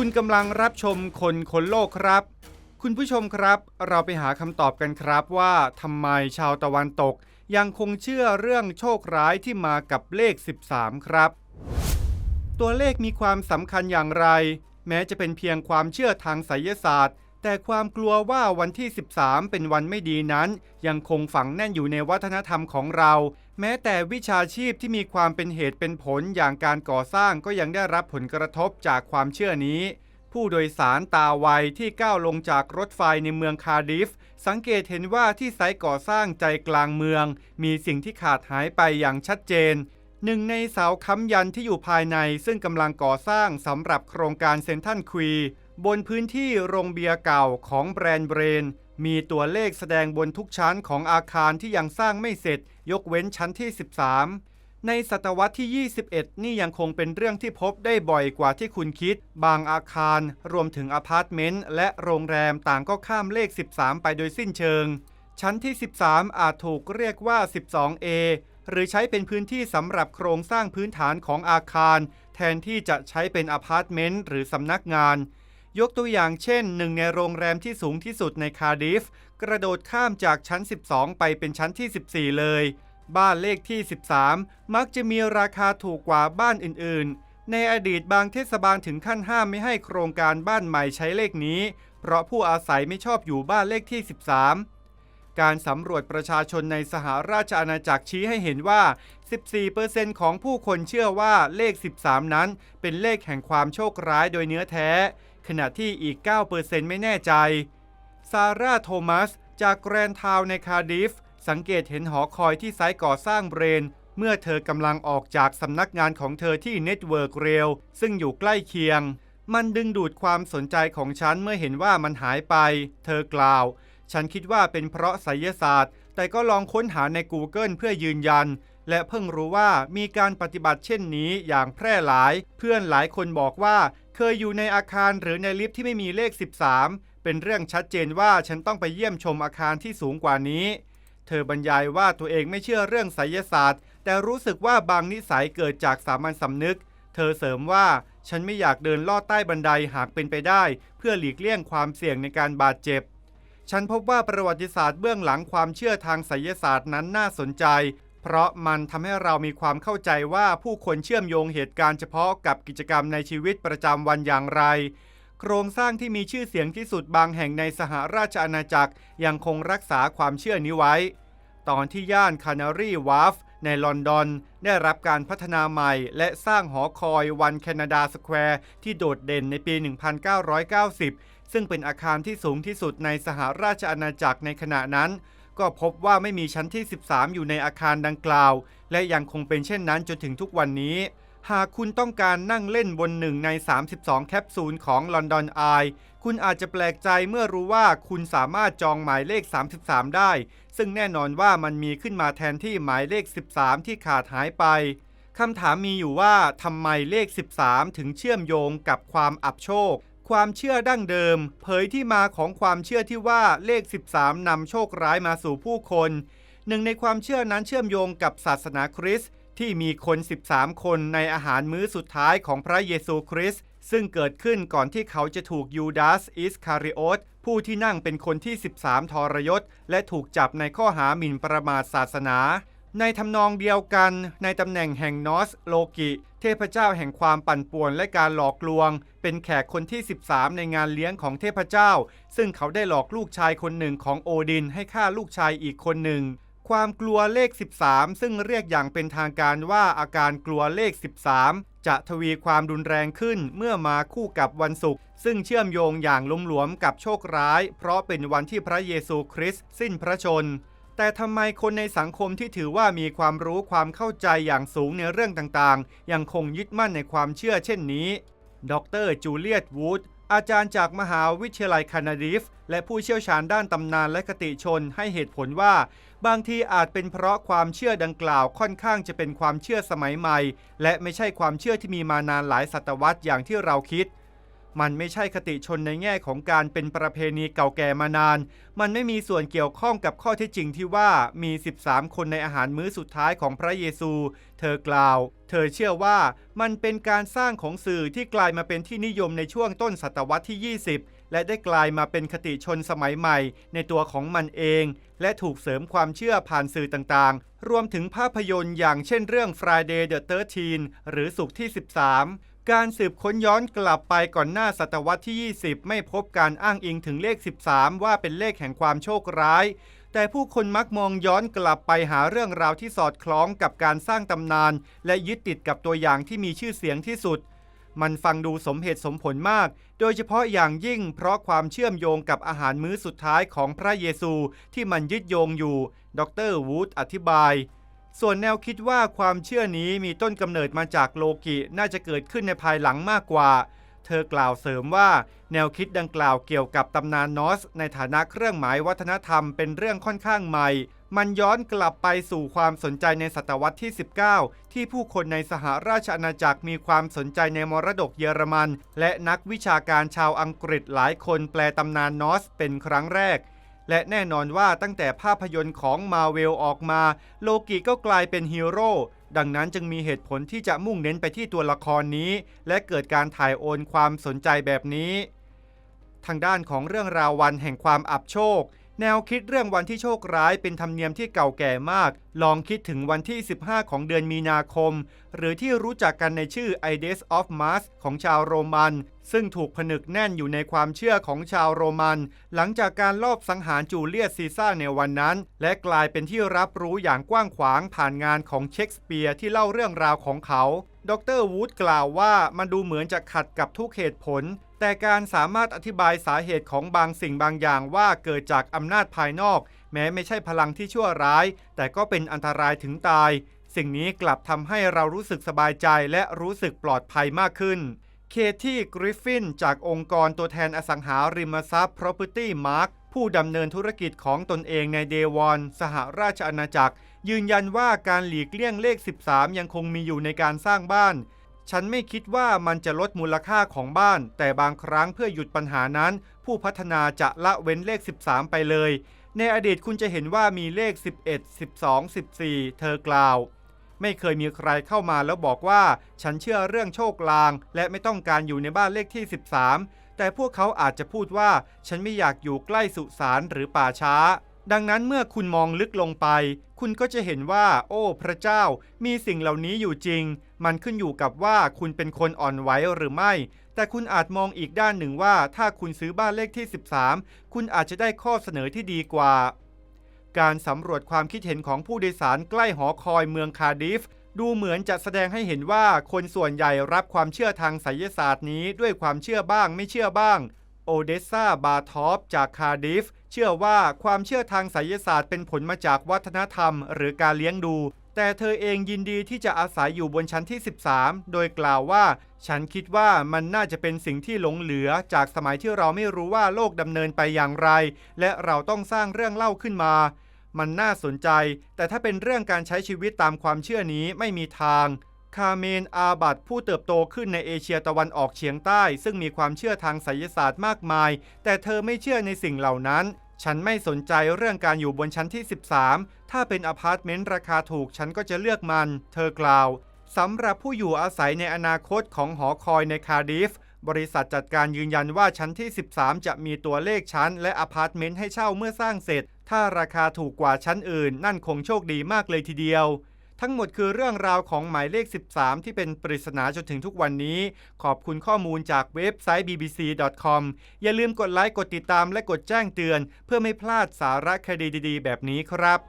คุณกำลังรับชมคนคนโลกครับ คุณผู้ชมครับ เราไปหาคำตอบกันครับว่าทำไมชาวตะวันตก ยังคงเชื่อเรื่องโชคร้ายที่มากับเลข 13 ครับ ตัวเลขมีความสำคัญอย่างไร แม้จะเป็นเพียงความเชื่อทางไสยศาสตร์ แต่ความกลัวว่าวันที่ 13 เป็นวันไม่ดีนั้น ยังคงฝังแน่นอยู่ในวัฒนธรรมของเรา แม้แต่วิชาชีพที่มีความเป็นเหตุเป็นผลอย่างการก่อสร้างก็ยังได้รับผลกระทบจากความเชื่อนี้ ผู้โดยสารตาไวที่ก้าวลงจากรถไฟในเมืองคาร์ดิฟ สังเกตเห็นว่าที่ไซต์ก่อสร้างใจกลางเมือง มีสิ่งที่ขาดหายไปอย่างชัดเจนหนึ่งในเสาค้ำยันที่อยู่ภายในซึ่งกำลังก่อสร้างสำหรับโครงการเซนทันควี บนพื้นที่โรงเบียร์เก่าของแบรนด์เบรน มีตัวเลขแสดงบนทุกชั้นของอาคารที่ยังสร้างไม่เสร็จ ยกเว้นชั้นที่ 13 ในศตวรรษที่ 21 นี่ยังคงเป็นเรื่องที่พบได้บ่อยกว่าที่คุณคิด บางอาคารรวมถึงอพาร์ตเมนต์และโรงแรมต่างก็ข้ามเลข 13 ไปโดยสิ้นเชิง ชั้นที่ 13 อาจถูกเรียกว่า 12A หรือใช้เป็นพื้นที่สำหรับโครงสร้างพื้นฐานของอาคาร แทนที่จะใช้เป็นอพาร์ตเมนต์หรือสำนักงาน ยกตัวอย่างเช่นหนึ่งในโรงแรมที่สูงที่สุดในคาร์ดิฟกระโดดข้ามจากชั้น 12 ไปเป็นชั้นที่ 14 เลย บ้านเลขที่ 13 มักจะมีราคาถูกกว่าบ้านอื่น ๆ ในอดีตบางเทศบาลถึงขั้นห้ามไม่ให้โครงการบ้านใหม่ใช้เลขนี้ เพราะผู้อาศัยไม่ชอบอยู่บ้านเลขที่ 13การสำรวจประชาชนในสหราชอาณาจักรชี้ให้เห็นว่า 14%ของผู้คนเชื่อว่าเลข 13 นั้น เป็นเลขแห่งความโชคร้ายโดยเนื้อแท้ ขณะที่อีก 9%ไม่แน่ใจ ซาร่าโทมัส จากแกรนทาวในคาร์ดิฟ สังเกตเห็นหอคอยที่ไซต์ก่อสร้างเบรน เมื่อเธอกำลังออกจากสำนักงานของเธอที่เน็ตเวิร์กเรลซึ่งอยู่ใกล้เคียง มันดึงดูดความสนใจของฉันเมื่อเห็นว่ามันหายไป เธอกล่าว ฉันคิดว่าเป็นเพราะไสยศาสตร์ แต่ก็ลองค้นหาใน Google เพื่อยืนยัน และเพิ่งรู้ว่ามีการปฏิบัติเช่นนี้อย่างแพร่หลาย เพื่อนหลายคนบอกว่า เคยอยู่ในอาคารหรือในลิฟต์ที่ไม่มีเลข 13 เป็นเรื่องชัดเจนว่าฉันต้องไปเยี่ยมชมอาคารที่สูงกว่านี้ เธอบรรยายว่าตัวเองไม่เชื่อเรื่องไสยศาสตร์ แต่รู้สึกว่าบางนิสัยเกิดจากสามัญสำนึก เธอเสริมว่าฉันไม่อยากเดินลอดใต้บันไดหากเป็นไปได้ เพื่อหลีกเลี่ยงความเสี่ยงในการบาดเจ็บฉันพบว่าประวัติศาสตร์เบื้องหลังความเชื่อทางไสยศาสตร์นั้นน่าสนใจ เพราะมันทำให้เรามีความเข้าใจว่าผู้คนเชื่อมโยงเหตุการณ์เฉพาะกับกิจกรรมในชีวิตประจำวันอย่างไร โครงสร้างที่มีชื่อเสียงที่สุดบางแห่งในสหราชอาณาจักรยังคงรักษาความเชื่อนี้ไว้ ตอนที่ย่านคานารีวาฟในลอนดอนได้รับการพัฒนาใหม่และสร้างหอคอยวันแคนาดาสแควร์ที่โดดเด่นในปี 1990 ซึ่งเป็นอาคารที่สูงที่สุดในสหราชอาณาจักรในขณะนั้น ก็พบว่าไม่มีชั้นที่ 13 อยู่ในอาคารดังกล่าว และยังคงเป็นเช่นนั้นจนถึงทุกวันนี้ หากคุณต้องการนั่งเล่นบนหนึ่งใน 32 แคปซูลของลอนดอนไอคุณอาจจะแปลกใจเมื่อรู้ว่าคุณสามารถจองหมายเลข 33 ได้ ซึ่งแน่นอนว่ามันมีขึ้นมาแทนที่หมายเลข 13 ที่ขาดหายไปคำถามมีอยู่ว่าทำไมเลข 13 ถึงเชื่อมโยงกับความอับโชค ความเชื่อดั้งเดิม เผยที่มาของความเชื่อที่ว่าเลข 13 นำโชคร้ายมาสู่ผู้คน หนึ่งในความเชื่อนั้นเชื่อมโยงกับศาสนาคริสต์ที่มีคน 13 คนในอาหารมื้อสุดท้ายของพระเยซูคริสต์ซึ่งเกิดขึ้นก่อนที่เขาจะถูกยูดาสอิสคาริโอตผู้ที่นั่งเป็นคนที่ 13 ทรยศ และถูกจับในข้อหาหมิ่นประมาทศาสนา ในทำนองเดียวกันในตำแหน่งแห่งนอสโลกิ เทพเจ้าแห่งความปั่นป่วนและการหลอกลวง เป็นแขกคนที่ 13 ในงานเลี้ยงของเทพเจ้า ซึ่งเขาได้หลอกลูกชายคนหนึ่งของโอดินให้ฆ่าลูกชายอีกคนหนึ่ง ความกลัวเลข 13 ซึ่งเรียกอย่างเป็นทางการว่าอาการกลัวเลข 13จะทวีความรุนแรงขึ้นเมื่อมาคู่กับวันศุกร์ซึ่งเชื่อมโยงอย่างลุ่มหลวมกับโชคร้าย เพราะเป็นวันที่พระเยซูคริสต์สิ้นพระชน แต่ทำไมคนในสังคมที่ถือว่ามีความรู้ความเข้าใจอย่างสูงในเรื่องต่างๆ ยังคงยึดมั่นในความเชื่อเช่นนี้ ดรจูเลียตวูดอาจารย์จากมหาวิทยาลัยคานาดิฟ และผู้เชี่ยวชาญด้านตำนานและคติชนให้เหตุผลว่า บางทีอาจเป็นเพราะความเชื่อดังกล่าวค่อนข้างจะเป็นความเชื่อสมัยใหม่ และไม่ใช่ความเชื่อที่มีมานานหลายศตวรรษอย่างที่เราคิด มันไม่ใช่คติชนในแง่ของการเป็นประเพณีเก่าแก่มานาน มันไม่มีส่วนเกี่ยวข้องกับข้อเท็จจริงที่ว่ามี 13 คนในอาหารมื้อสุดท้ายของพระเยซู เธอกล่าว เธอเชื่อว่ามันเป็นการสร้างของสื่อที่กลายมาเป็นที่นิยมในช่วงต้นศตวรรษที่ 20 และได้กลายมาเป็นคติชนสมัยใหม่ ในตัวของมันเอง และถูกเสริมความเชื่อผ่านสื่อต่างๆ รวมถึงภาพยนตร์อย่างเช่นเรื่อง Friday the 13 หรือสุกที่ 13 การสืบค้นย้อนกลับไปก่อนหน้าศตวรรษที่ 20 ไม่พบการอ้างอิงถึงเลข 13 ว่าเป็นเลขแห่งความโชคร้าย แต่ผู้คนมักมองย้อนกลับไปหาเรื่องราวที่สอดคล้องกับการสร้างตำนาน และยึดติดกับตัวอย่างที่มีชื่อเสียงที่สุด มันฟังดูสมเหตุสมผลมาก โดยเฉพาะอย่างยิ่งเพราะความเชื่อมโยงกับอาหารมื้อสุดท้ายของพระเยซูที่มันยึดโยงอยู่ ดรวูดอธิบาย ส่วนแนวคิดว่าความเชื่อนี้มีต้นกำเนิดมาจากโลกิน่าจะเกิดขึ้นในภายหลังมากกว่า เธอกล่าวเสริมว่าแนวคิดดังกล่าวเกี่ยวกับตำนานนอส ในฐานะเครื่องหมายวัฒนธรรมเป็นเรื่องค่อนข้างใหม่ มันย้อนกลับไปสู่ความสนใจในศตวรรษที่ 19 ที่ผู้คนในสหราชอาณาจักรมีความสนใจในมรดกเยอรมัน และนักวิชาการชาวอังกฤษหลายคนแปลตำนานนอสเป็นครั้งแรก และแน่นอนว่าตั้งแต่ภาพยนตร์ของมาเวลออกมา โลกิก็กลายเป็นฮีโร่ดังนั้นจึงมีเหตุผลที่จะมุ่งเน้นไปที่ตัวละครนี้ และเกิดการถ่ายโอนความสนใจแบบนี้ ทางด้านของเรื่องราววันแห่งความอับโชค แนวคิดเรื่องวันที่โชคร้ายเป็นธรรมเนียมที่เก่าแก่มาก ลองคิดถึงวันที่ 15 ของเดือนมีนาคม หรือที่รู้จักกันในชื่อ Ides of Mars ของชาวโรมัน ซึ่งถูกผนึกแน่นอยู่ในความเชื่อของชาวโรมัน หลังจากการลอบสังหารจูเลียสซีซ่าในวันนั้น และกลายเป็นที่รับรู้อย่างกว้างขวางผ่านงานของเชคสเปียร์ที่เล่าเรื่องราวของเขา ดรวูดกล่าวว่ามันดูเหมือนจะขัดกับทุกเหตุผล แต่การสามารถอธิบายสาเหตุของบางสิ่งบางอย่างว่าเกิดจากอำนาจภายนอก แม้ไม่ใช่พลังที่ชั่วร้าย แต่ก็เป็นอันตรายถึงตาย สิ่งนี้กลับทำให้เรารู้สึกสบายใจและรู้สึกปลอดภัยมากขึ้น เคที่กริฟฟินจากองค์กรตัวแทนอสังหาริมทรัพย์ Property Mark ผู้ดำเนินธุรกิจของตนเองในเดวอน สหราชอาณาจักร ยืนยันว่าการหลีกเลี่ยงเลข 13 ยังคงมีอยู่ในการสร้างบ้าน ฉันไม่คิดว่ามันจะลดมูลค่าของบ้าน แต่บางครั้งเพื่อหยุดปัญหานั้น ผู้พัฒนาจะละเว้นเลข 13 ไปเลย ในอดีตคุณจะเห็นว่ามีเลข 11 12 14 เธอกล่าว ไม่เคยมีใครเข้ามาแล้วบอกว่า ฉันเชื่อเรื่องโชคลาง และไม่ต้องการอยู่ในบ้านเลขที่ 13 แต่พวกเขาอาจจะพูดว่า ฉันไม่อยากอยู่ใกล้สุสานหรือป่าช้า ดังนั้นเมื่อคุณมองลึกลงไป คุณก็จะเห็นว่า โอ้ พระเจ้า มีสิ่งเหล่านี้อยู่จริง มันขึ้นอยู่กับว่าคุณเป็นคนอ่อนไหวหรือไม่ แต่คุณอาจมองอีกด้านหนึ่งว่า ถ้าคุณซื้อบ้านเลขที่ 13 คุณอาจจะได้ข้อเสนอที่ดีกว่า การสำรวจความคิดเห็นของผู้โดยสารใกล้หอคอยเมืองคาดิฟ ดูเหมือนจะแสดงให้เห็นว่าคนส่วนใหญ่รับความเชื่อทางไสยศาสตร์นี้ด้วยความเชื่อบ้างไม่เชื่อบ้าง โอเดสซาบาทอฟจากคาร์ดิฟ เชื่อว่าความเชื่อทางไสยศาสตร์เป็นผลมาจากวัฒนธรรม หรือการเลี้ยงดู แต่เธอเองยินดีที่จะอาศัยอยู่บนชั้นที่ 13 โดยกล่าวว่า ฉันคิดว่ามันน่าจะเป็นสิ่งที่หลงเหลือจากสมัยที่เราไม่รู้ว่าโลกดำเนินไปอย่างไร และเราต้องสร้างเรื่องเล่าขึ้นมา มันน่าสนใจ แต่ถ้าเป็นเรื่องการใช้ชีวิตตามความเชื่อนี้ไม่มีทาง คาเมนอาบัตผู้เติบโตขึ้นในเอเชียตะวันออกเฉียงใต้ ซึ่งมีความเชื่อทางไสยศาสตร์มากมาย แต่เธอไม่เชื่อในสิ่งเหล่านั้น ฉันไม่สนใจเรื่องการอยู่บนชั้นที่ 13 ถ้าเป็นอพาร์ตเมนต์ราคาถูกฉันก็จะเลือกมัน เธอกล่าวสำหรับผู้อยู่อาศัยในอนาคตของหอคอยในคาร์ดิฟบริษัทจัดการยืนยันว่าชั้นที่ 13 จะมีตัวเลขชั้น และอพาร์ตเมนต์ให้เช่าเมื่อสร้างเสร็จ ถ้าราคาถูกกว่าชั้นอื่น นั่นคงโชคดีมากเลยทีเดียว ทั้งหมดคือเรื่องราวของหมายเลข 13 ที่เป็นปริศนาจนถึงทุกวันนี้ ขอบคุณข้อมูลจากเว็บไซต์ bbc.com อย่าลืมกดไลค์ กดติดตามและกดแจ้งเตือน เพื่อไม่พลาดสาระคดีดีๆ แบบนี้ครับ